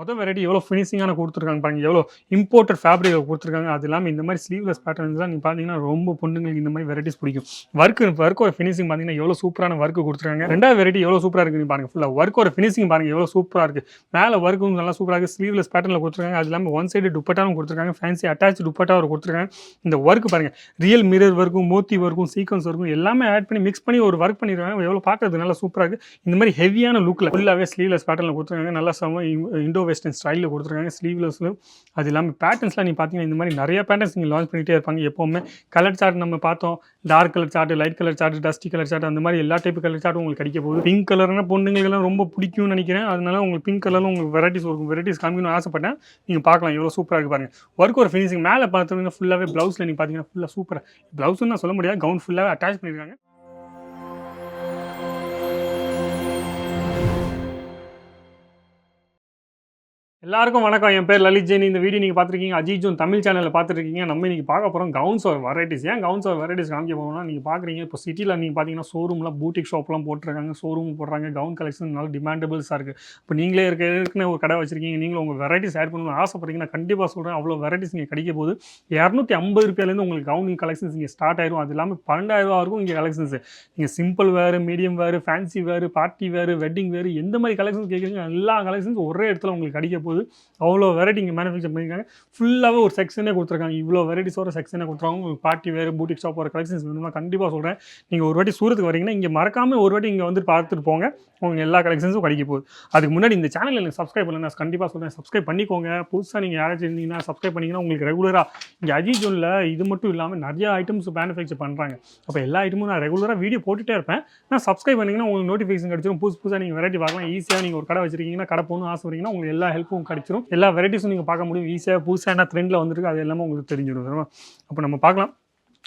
மொதல் வெரைட்டி எவ்வளோ ஃபினிஷிங்கான கொடுத்துருக்காங்க பாருங்கள் எவ்வளோ இம்போர்ட்டட் ஃபேப்ரிக் கொடுத்துருக்காங்க. அது இல்லாமல் இந்த மாதிரி ஸ்லீவ்லெஸ் பேட்டர்ன்ஸ்லாம் நீங்கள் பார்த்தீங்கன்னா ரொம்ப பொண்ணுங்களுக்கு இந்த மாதிரி வெரைட்டிஸ் பிடிக்கும். ஒர்க் ஒர்க்கோட ஃபினிஷிங் பார்த்தீங்கன்னா எவ்வளோ சூப்பரான ஒர்க் கொடுத்துருக்காங்க. ரெண்டாவது வெரைட்டி எவ்வளோ சூப்பராக இருக்குன்னு பாருங்க. ஃபுல்லாக ஒர்க்கோட ஃபினிஷிங் பாருங்கள் எவ்வளோ சூப்பராக இருக்குது மேலே ஒர்க்கும் நல்லா சூப்பராக இருக்குது ஸ்லீவ்லெஸ் பேட்டர்னில் கொடுத்துருக்காங்க. அது இல்லாமல் ஒன் சைடு துப்பட்டாவும் கொடுத்துருக்காங்க. ஃபேன்சி அட்டாச் துப்பட்டா கொடுத்துருக்காங்க. இந்த ஒர்க் பாருங்க. ரியல் மிரர் ஒர்க்கும் மோத்தி ஒர்க்கும் சீக்வன்ஸ் ஒர்க்கும் எல்லாமே ஆட் பண்ணி மிக்ஸ் பண்ணி ஒரு ஒர்க் பண்ணிருக்காங்க. எவ்வளோ பார்க்குறது நல்லா சூப்பராக இருக்குது இந்த மாதிரி ஹெவியான லுக்கில் ஃபுல்லாகவே ஸ்லீவ்லெஸ் பேட்டர்னில் கொடுத்துருக்காங்க. நல்லா சம இண்டோ வெஸ்டர்ன் ஸ்டைலில் கொடுத்துருக்காங்க ஸ்லீவ்லெஸ்லும் அது இல்லாமல் பேட்டர்ன்ஸ்லாம் நீங்கள் பார்த்தீங்கன்னா இந்த மாதிரி நிறைய பேட்டர்ன்ஸ் நீங்கள் லான்ச் பண்ணிகிட்டே இருப்பாங்க. எப்போவுமே கலர் சார்ட் நம்ம பார்த்தோம். Dark colour chart light colour chart dusty colour chart அந்த மாதிரி எல்லா டைப் கலர் சார்ட்டும் உங்களுக்கு கிடைக்க போகுது. பிங்க் கலர்னா பொண்ணுங்களுக்கெல்லாம் ரொம்ப பிடிக்கும்னு நினைக்கிறேன். அதனால உங்களுக்கு பிங்க் கலரில் உங்களுக்கு வெரைட்டிஸ் இருக்கும். வெரைட்டிஸ் காமிக்கணும்னு ஆசைப்பட்டேன். நீங்கள் பார்க்கலாம். எவ்வளோ சூப்பராக இருக்குது பாருங்க. ஒர்க் ஒரு ஃபினிஷிங் மேலே பார்த்தீங்கன்னா ஃபுல்லாகவே ப்ளவுஸில் நீங்கள் பார்த்தீங்கன்னா ஃபுல்லாக சூப்பராக ப்ளவுஸ்னு நான் சொல்ல முடியாது. கவுன் ஃபுல்லாகவே அட்டாச் பண்ணியிருக்காங்க எல்லாருக்கும் வணக்கம். என் பேர் லலித் ஜெயின். இந்த வீடியோ நீங்கள் பார்த்துருக்கீங்க. அஜிஜூன் தமிழ் சேனலில் பார்த்துருக்கீங்க. நம்ம இன்னைக்கு பார்க்க போகிறோம் கவுன்ஸ் ஒரு வெரைட்டிஸ் ஏன் கவுன்ஸ் ஒரு வெரைட்டிஸ் காமிக்க போகிறோம்னா நீங்கள் பார்க்குறீங்க இப்போ சிட்டியில் நீங்கள் பார்த்தீங்கன்னா ஷோரூம்லாம் பூட்டிக் ஷாப்லாம் போட்டிருக்காங்க. ஷோரூம் போடுறாங்க. கவுன் கலெக்ஷன் நல்ல டிமாண்டபிள்ஸாக இருக்குது இப்போ நீங்களே இருக்க இருக்குன்னு ஒரு கடை வச்சிருக்கீங்க. நீங்களும் உங்கள் வெரைட்டிஸ் ஆட் பண்ணணும்னு ஆசைப்படுறீங்கன்னா கண்டிப்பாக சொல்கிறேன் அவ்வளோ வெரைட்டிஸ் இங்கே கிடைக்க போகுது. இரநூத்தி ஐம்பது ரூபாயிலேருந்து உங்களுக்கு கவுன் கலெக்ஷன்ஸ் இங்கே ஸ்டார்ட் ஆயிரும். அது இல்லாமல் பன்னெண்டாயிரம் ரூபா இருக்கும் இங்கே கலெக்ஷன்ஸ் நீங்கள் சிம்பிள் வேறு மீடியம் வேறு ஃபேன்சி வேறு பார்ட்டி வேறு வெட்டிங் வேறு எந்த மாதிரி கலெக்ஷன்ஸ் கேட்குறீங்க எல்லா கலெக்ஷன்ஸ் ஒரே இடத்துல உங்களுக்கு கிடைக்க போகுது. அவ்வளோ வெரைட்டி இங்கே மேனுஃபேக்சர் பண்ணியிருக்காங்க. ஃபுல்லாகவே ஒரு செக்ஷனே கொடுத்துருக்காங்க. இவ்வளோ வெரைட்டிஸோட செக்ஷனே கொடுத்துருவாங்க உங்களுக்கு பார்ட்டி வேறு பூட்டிக் ஷாப் ஒரு கலெக்ஷன்ஸ் வேணும்னா கண்டிப்பாக சொல்கிறேன் நீங்கள் ஒரு வாட்டி சூரத்துக்கு வரீங்கன்னா இங்கே மறக்காமல் ஒரு வாட்டி இங்கே வந்து பார்த்துட்டு போங்க. உங்கள் எல்லா கலெக்ஷன்ஸும் கிடைக்க போகுது. அதுக்கு முன்னாடி இந்த சேனல் எனக்கு சப்ஸ்கிரைப் பண்ணல நான் கண்டிப்பாக சொல்கிறேன் சப்ஸ்கிரைப் பண்ணிக்கோங்க. புதுசாக நீங்கள் யாராச்சும் இருந்தீங்கன்னா சப்ஸ்கிரைப் பண்ணிங்கன்னா உங்களுக்கு ரெகுலராக இங்கே அஜித் ஜோனில் இது மட்டும் இல்லாமல் நிறைய ஐட்டம்ஸ் மேனுஃபேக்சர் பண்ணுறாங்க அப்போ எல்லா ஐட்டமும் நான் ரெகுலராக வீடியோ போட்டுகிட்டே இருப்பேன். நான் சப்ஸ்கிரைப் பண்ணிங்கன்னா உங்களுக்கு நோட்டிஃபிகேஷன் கிடச்சிரும். புதுசு புதுசாக நீங்கள் வெரைட்டி பார்க்கலாம் ஈஸியாக நீங்கள் ஒரு கடை வச்சிருக்கீங்கன்னா கடை போகணும்னு வரீங்கன்னா உங்களுக்கு எல்லா ஹெல்ப்பும் கிடைச்சிரும். எல்லா வெரைட்டிஸும் நீங்கள் பார்க்க முடியும். ஈஸியாக புதுசாக என்ன ட்ரெண்டில் வந்திருக்கு அது எல்லாமே உங்களுக்கு தெரிஞ்சிடும். அப்போ நம்ம பார்க்கலாம்.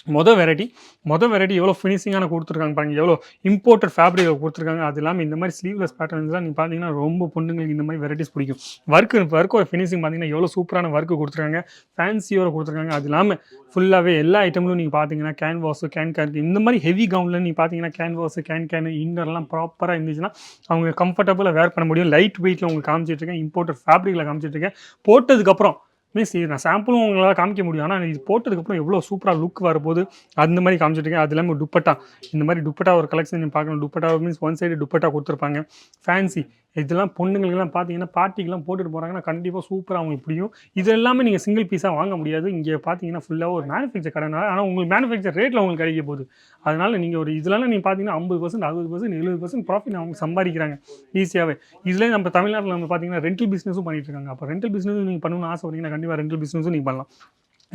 மொதல் வெரைட்டி மொதல் வெரைட்டி எவ்வளோ ஃபினிஷிங்கான கொடுத்துருக்காங்க பாருங்கள் எவ்வளோ இம்போர்ட்டட் ஃபேப்ரிக் கொடுத்துருக்காங்க. அது இல்லாமல் இந்த மாதிரி ஸ்லீவ்லெஸ் பேட்டர்ன்ஸ்லாம் நீங்கள் பார்த்தீங்கன்னா ரொம்ப பொண்ணுங்களுக்கு இந்த மாதிரி வெரைட்டிஸ் பிடிக்கும். ஒர்க்கு ஒர்க்கோட ஃபினிஷிங் பார்த்தீங்கன்னா எவ்வளோ சூப்பரான ஒர்க்கு கொடுத்துருக்காங்க. ஃபேன்சியோட கொடுத்துருக்காங்க. அது இல்லாமல் ஃபுல்லாகவே எல்லா ஐட்டம்லும் நீங்கள் பார்த்தீங்கன்னா கேன்வாஸு கேன் கேன் இந்த மாதிரி ஹெவி கவுனில் நீங்கள் பார்த்தீங்கன்னா கேன்வாஸு கேன் கேன் இன்னர்லாம் ப்ராப்பராக இருந்துச்சுன்னா அவங்க கம்ஃபர்டபுளாக வேர் பண்ண முடியும். லைட் வெயிட்டில் உங்களுக்கு காமிச்சிட்ருக்கேன் இம்போர்ட்டட் ஃபேப்ரிக்கில் காமிச்சிட்ருக்கேன் போட்டதுக்கப்புறம் மீன்ஸ் இது நான் சாம்பிளும் உங்களால் காமிக்க முடியும். ஆனால் இது போட்டதுக்கப்புறம் எவ்வளோ சூப்பராக லுக் வரும்போது அந்த மாதிரி காமிச்சிட்ருக்கேன் அது இல்லாமல் துப்பட்டா இந்த மாதிரி துப்பட்டா ஒரு கலெக்ஷன் நீங்கள் பார்க்கணும். Dupatta means one side dupatta கொடுத்துருப்பாங்க. ஃபேன்சி இதெல்லாம் பொண்ணுங்களுக்கெல்லாம் பார்த்தீங்கன்னா பார்ட்டிக்கெல்லாம் போட்டுட்டு போகிறாங்கன்னா கண்டிப்பாக சூப்பராக அவங்களுக்கு பிடிக்கும் இது எல்லாமே நீங்கள் சிங்கிள் பீஸாக வாங்க முடியாது. இங்கே பார்த்தீங்கன்னா ஃபுல்லாக ஒரு மேனுஃபேக்சர் கடைனால ஆனால் உங்களுக்கு மேனுஃபேக்சர் ரேட்டில் உங்களுக்கு கிடைக்க போகுது. அதனால் நீங்கள் ஒரு இதெல்லாம் நீங்கள் பார்த்தீங்கன்னா ஐம்பது பர்சன்ட் அறுபது பர்சன்ட் எழுபது பர்சன்ட் ப்ராஃபிட் அவங்க சம்பாதிக்கிறாங்க ஈஸியாகவே இதில் நம்ம தமிழ்நாட்டில் நம்ம பார்த்தீங்கன்னா ரெண்டல் பிஸ்னஸும் பண்ணிட்டு இருக்காங்க. அப்போ ரெண்டல் பிஸ்னஸும் நீங்கள் பண்ணணும்னு ஆசைப்பட்டீங்கன்னா கண்டிப்பாக ரெண்டல் பிஸ்னஸும் நீங்கள் பண்ணலாம்.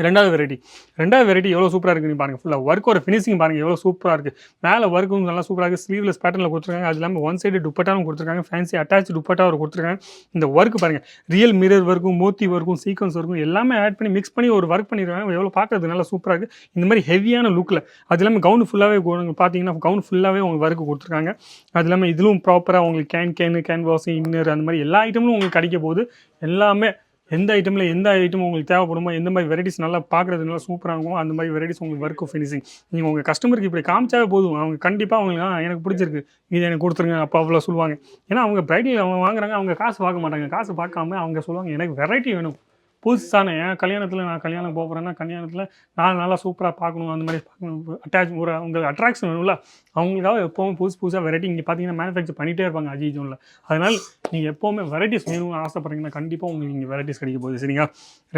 ரெண்டாவது வெரைட்டி ரெண்டாவது வெரைட்டி எவ்வளோ சூப்பராக இருக்குன்னு பாருங்கள் ஃபுல்லாக ஒர்க்கோட ஃபினிஷிங் பாருங்கள் எவ்வளோ சூப்பராக இருக்குது மேலே ஒர்க்கும் நல்லா சூப்பராக இருக்குது ஸ்லீவ்லெஸ் பேட்டர்னில் கொடுத்துருக்காங்க. அது இல்லாமல் ஒன் சைடு துப்பட்டாவும் கொடுத்துருக்காங்க. ஃபேன்சி அட்டாச் துப்பட்டா ஒரு கொடுத்துருக்காங்க. இந்த ஒர்க் பாருங்கள் ரியல் மிரர் ஒர்க்கும் மோத்தி ஒர்க்கும் சீக்வன்ஸ் ஒர்க்கும் எல்லாமே ஆட் பண்ணி மிக்ஸ் பண்ணி ஒரு ஒர்க் பண்ணிடுறாங்க எவ்வளோ பார்க்குறது நல்லா சூப்பராக இருக்குது இந்த மாதிரி ஹெவியான லுக்கில் அது இல்லாமல் கவுன் ஃபுல்லாகவே பார்த்தீங்கன்னா கவுன் ஃபுல்லாகவே உங்களுக்கு ஒர்க் கொடுத்துருக்காங்க. அது இல்லாமல் இதுவும் ப்ராப்பராக உங்களுக்கு கேன் கேனு கேன்வாஸ் இன்னர் அந்த மாதிரி எல்லா ஐட்டமும் உங்களுக்கு கிடைக்க போகுது. எல்லாமே எந்த ஐட்டமில் எந்த ஐட்டம் உங்களுக்கு தேவைப்படுமோ எந்த மாதிரி வெரைட்டிஸ் நல்லா பார்க்குறது நல்லா சூப்பராக இருக்கும் அந்த மாதிரி வெரைட்டிஸ் உங்களுக்கு ஒர்க் ஃபினிஷிங் நீங்கள் உங்கள் கஸ்டமருக்கு இப்படி காமிச்சாவே போதும். அவங்க கண்டிப்பாக அவங்களுக்கு எனக்கு பிடிச்சிருக்கு. இது எனக்கு கொடுத்துருங்க. அப்போ அவ்வளோ சொல்லுவாங்க. ஏன்னா அவங்க பிரைட்டில் அவங்க வாங்குறாங்க அவங்க காசு பார்க்க மாட்டாங்க. காசு பார்க்காம அவங்க சொல்லுவாங்க எனக்கு வெரைட்டி வேணும். புதுசான ஏன் கல்யாணத்தில் நான் கல்யாணம் போகிறேன்னா கல்யாணத்தில் நான் நல்லா சூப்பராக பார்க்கணும். அந்த மாதிரி பார்க்கணும். அட்டாச் ஒரு அவங்க அட்ராக்ஷன் வேணும்ல. அவங்களுக்காக எப்போவும் புதுசு புதுசாக வெரைட்டி இங்கே பார்த்தீங்கன்னா மேனுஃபேக்சர் பண்ணிகிட்டே இருப்பாங்க அஜி ஜோனில். அதனால் நீங்கள் எப்போவுமே வெரைட்டிஸ் வேணும்னு ஆசைப்படுறீங்கன்னா கண்டிப்பாக உங்களுக்கு இங்கே வெரைட்டிஸ் கிடைக்க போகுது. சரிங்களா?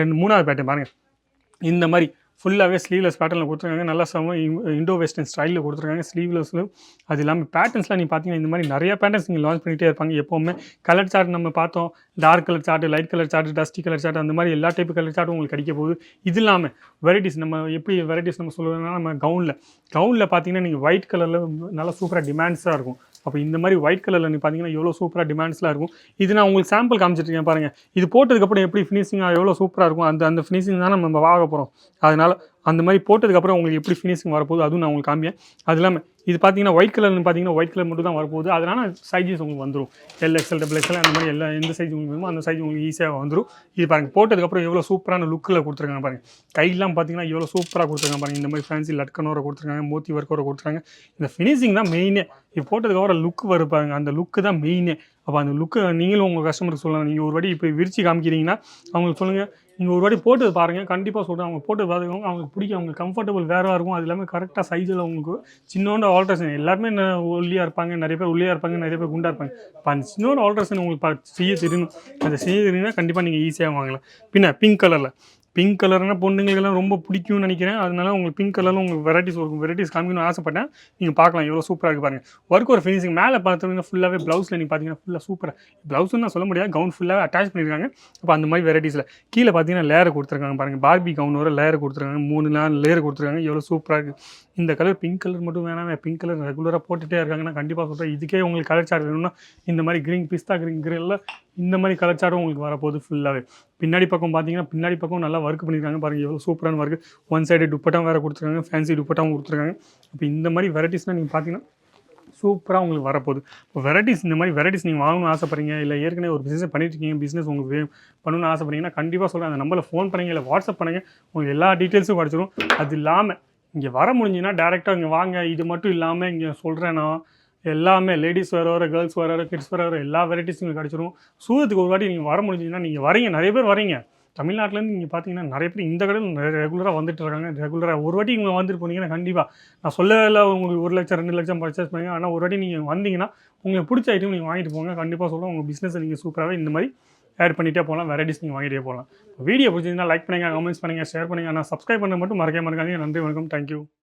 ரெண்டு மூணாவது பேட்டை பாருங்கள் இந்த மாதிரி ஃபுல்லாகவே ஸ்லீவ்லெஸ் பேட்டர்னில் கொடுத்துருக்காங்க. நல்லா செம்ம இண்டோ வெஸ்டர்ன் ஸ்டைலில் கொடுத்துருக்காங்க. ஸ்லீவ்லெஸ்ஸில் அது இல்லாமல் பேட்டர்ன்ஸ்லாம் நீங்கள் பார்த்தீங்கன்னா இந்த மாதிரி நிறைய பேட்டர்ன்ஸ் நீங்கள் லான்ச் பண்ணிகிட்டே இருப்பாங்க. எப்போவுமே கலர் சார்ட் நம்ம பார்த்தோம். Dark colour chart light colour chart dusty colour chart அந்த மாதிரி எல்லா டைப் கலர் சார்ட்டும் உங்களுக்கு கிடைக்க போகுது. இது இல்லாமல் வெரைட்டிஸ் நம்ம எப்படி வெரைட்டிஸ் நம்ம சொல்லுவோம்னா நம்ம கவுனில் கவுனில் பார்த்தீங்கன்னா நீங்கள் ஒயிட் கலரில் நல்லா சூப்பராக டிமாண்ட்ஸாக இருக்கும். அப்போ இந்த மாதிரி ஒயிட் கலரில் நீ பார்த்தீங்கன்னா எவ்வளோ சூப்பராக டிமாண்ட்ஸ்லாம் இருக்கும். இது நான் உங்களுக்கு சாம்பிள் காமிச்சிருக்கேன் பாருங்கள் இது போட்டதுக்கப்புறம் எப்படி ஃபினிஷிங்காக எவ்வளோ சூப்பராக இருக்கும்? அந்த அந்த ஃபினிஷிங் தான் நம்ம வாங்க போகிறோம் அதனால் அந்த மாதிரி போட்டதுக்கப்புறம் உங்களுக்கு எப்படி ஃபினிஷிங் வரப்போகுது அதுவும் நான் உங்களுக்கு காமியேன் அது இல்லாமல் இது பார்த்தீங்கன்னா ஒயிட் கலர்னு பார்த்தீங்கன்னா ஒயிட் கலர் மட்டும் தான் வரப்போகுது. அதனால் சைஸஸ் உங்களுக்கு வந்துடும் எல் எக்ஸ்எல் டபுள் எக்ஸ்எல் அந்த மாதிரி எல்லா எந்த சைஸ் உங்களுக்கு வேணுமோ அந்த சைஸ் உங்களுக்கு ஈஸியாக வந்துடும் இது பாருங்கள் போட்டதுக்கப்புறம் எவ்வளோ சூப்பரான லுக்கில் கொடுத்துருக்காங்க பாருங்கள் கையெல்லாம் பார்த்தீங்கன்னா எவ்வளோ சூப்பராக கொடுத்துருக்காங்க பாருங்கள் இந்த மாதிரி ஃபேன்சி லட்கனோட கொடுத்துருக்காங்க மோத்தி ஒர்க்கோட கொடுத்துருக்காங்க. இந்த ஃபினிஷிங் தான் மெயினே இது போட்டதுக்கப்புறம் லுக் வரும் அந்த லுக்கு தான் மெயினே அப்போ அந்த லுக்கு நீங்களும் உங்கள் கஸ்டமருக்கு சொல்லலாம். நீங்கள் ஒரு வாட்டி இப்போ விரிச்சு காமிக்கிறீங்கன்னா அவங்களுக்கு சொல்லுங்கள் நீங்கள் ஒரு வாட்டி போட்டு பாருங்கள் கண்டிப்பாக சொல்கிறேன் அவங்க போட்டு பார்த்துக்கோங்க அவங்களுக்கு பிடிக்கும் அவங்களுக்கு கம்ஃபர்டபுள் வேறாக இருக்கும். அது எல்லாமே கரெக்டாக சைஸில் உங்களுக்கு சின்னோண்ட ஆல்ட்ரேஷன் எல்லாருமே ஒல்லியாக இருப்பாங்க நிறைய பேர் ஒல்லியாக இருப்பாங்க நிறைய பேர் குண்டாக இருப்பாங்க. இப்போ அந்த சின்னோட ஆல்ட்ரேஷன் உங்களுக்கு செய்ய தெரியணும். அந்த செய்ய தெரியும்னா கண்டிப்பாக நீங்கள் ஈஸியாக வாங்கலாம். பின்ன பிங்க் கலரில் பிங்க் கலர்னா பொண்ணுங்களுக்கெல்லாம் ரொம்ப பிடிக்கும்னு நினைக்கிறேன். அதனால உங்களுக்கு பிங்க் கலரில் உங்களுக்கு வெரைட்டிஸ் இருக்கும். வெரைட்டிஸ் காமிக்கணும்னு ஆசைப்பட்டேன். நீங்கள் பார்க்கலாம். எவ்வளோ சூப்பராக இருக்குது பாருங்க. ஒர்க் ஒரு ஃபினிஷிங் மேலே பார்த்தீங்கன்னா ஃபுல்லாகவே ப்ளவுஸில் நீங்கள் பார்த்தீங்கன்னா ஃபுல்லாக சூப்பராக ப்ளவுஸ்னு நான் சொல்ல முடியாது. கவுன் ஃபுல்லாக அட்டாச் பண்ணியிருக்காங்க. அப்போ அந்த மாதிரி வெரைட்டிஸில் கீழே பார்த்தீங்கன்னா லேயர் கொடுத்துருக்காங்க பாருங்கள் பார்பி கவுன் வர லேயர் கொடுத்துருக்காங்க. மூணு நாள் லேயர் கொடுத்துருக்காங்க. எவ்வளோ சூப்பராக இருக்குது இந்த கலர் பிங்க் கலர் மட்டும் வேணாம். பிங்க் கலர் ரெகுலராக போட்டுகிட்டே இருக்காங்கன்னா கண்டிப்பாக சொல்கிறேன் இதுக்கே உங்களுக்கு கலர் சார்ட் வேணும்னா இந்த மாதிரி க்ரீன் பிஸ்தா க்ரீன் கிரில்ல இந்த மாதிரி கலாச்சாரம் உங்களுக்கு வரப்போகுது ஃபுல்லாகவே பின்னாடி பக்கம் பார்த்தீங்கன்னா பின்னாடி பக்கம் நல்லா ஒர்க் பண்ணியிருக்காங்க பாருங்கள் எவ்வளோ சூப்பரான ஒர்க் ஒன் சைடு துப்பட்டாவும் வேறு கொடுத்துருக்காங்க ஃபேன்சி துப்பட்டாவும் கொடுத்துருக்காங்க. இப்போ இந்த மாதிரி வெரைட்டிஸ்லாம் நீங்கள் பார்த்தீங்கன்னா சூப்பராக உங்களுக்கு வரப்போகுது. இப்போ வெரைட்டிஸ் இந்த மாதிரி வெரைட்டிஸ் நீங்கள் வாங்கணும்னு ஆசைப்படுறீங்க இல்லை ஏற்கனவே ஒரு பிஸ்னஸ் பண்ணிட்டுருக்கீங்க பிஸ்னஸ் உங்களுக்கு வே- பண்ணணும்னு ஆசைப்படுறீங்கன்னா கண்டிப்பாக சொல்கிறேன் அந்த நம்பரில் ஃபோன் பண்ணுங்கள் இல்லை வாட்ஸ்அப் பண்ணுங்கள் உங்களுக்கு எல்லா டீட்டெயில்ஸும் கிடச்சிரும். அது இல்லாமல் இங்கே வர முடிஞ்சுன்னா டேரெக்டாக இங்கே வாங்க. இது மட்டும் இல்லாமல் இங்கே சொல்கிறேன்னா எல்லாமே லேடிஸ் வர வர கேர்ள்ஸ் வர வர கிட்ஸ் வர வர எல்லா வெரைட்டிஸும் உங்களுக்கு கிடச்சிரும். சூரத்துக்கு ஒரு வாட்டி நீங்கள் வர முடிஞ்சுன்னா நீங்கள் வரீங்க நிறைய பேர் வரீங்க. தமிழ்நாட்டிலேருந்து நீங்கள் பார்த்தீங்கன்னா நிறைய பேர் இந்த கடையில் ரெகுலராக வந்துட்டு இருக்காங்க. ரெகுலராக ஒரு வாட்டி இங்கே வந்துட்டு போனீங்கன்னா கண்டிப்பாக நான் சொல்ல இல்லை உங்களுக்கு ஒரு லட்சம் ரெண்டு லட்சம் பர்ச்சேஸ் பண்ணுங்க. ஆனால் ஒரு வாட்டி நீங்கள் வந்தீங்கன்னா உங்களுக்கு பிடிச்ச ஐட்டம் நீங்கள் வாங்கிட்டு போங்க. கண்டிப்பாக சொல்லுவோம் உங்கள் பிஸ்னஸை நீங்கள் சூப்பராகவே இந்த மாதிரி ஆட் பண்ணிகிட்டே போகலாம். வெரைட்டிஸ் நீங்கள் வாங்கிட்டே போகலாம். வீடியோ பிடிச்சிங்கன்னா லைக் பண்ணுங்கள் கமெண்ட்ஸ் பண்ணுங்கள் ஷேர் பண்ணுங்கள் ஆனால் சப்ஸ்கிரைப் பண்ண மட்டும் மறக்க மறக்காதீங்க நன்றி வணக்கம். தேங்க்யூ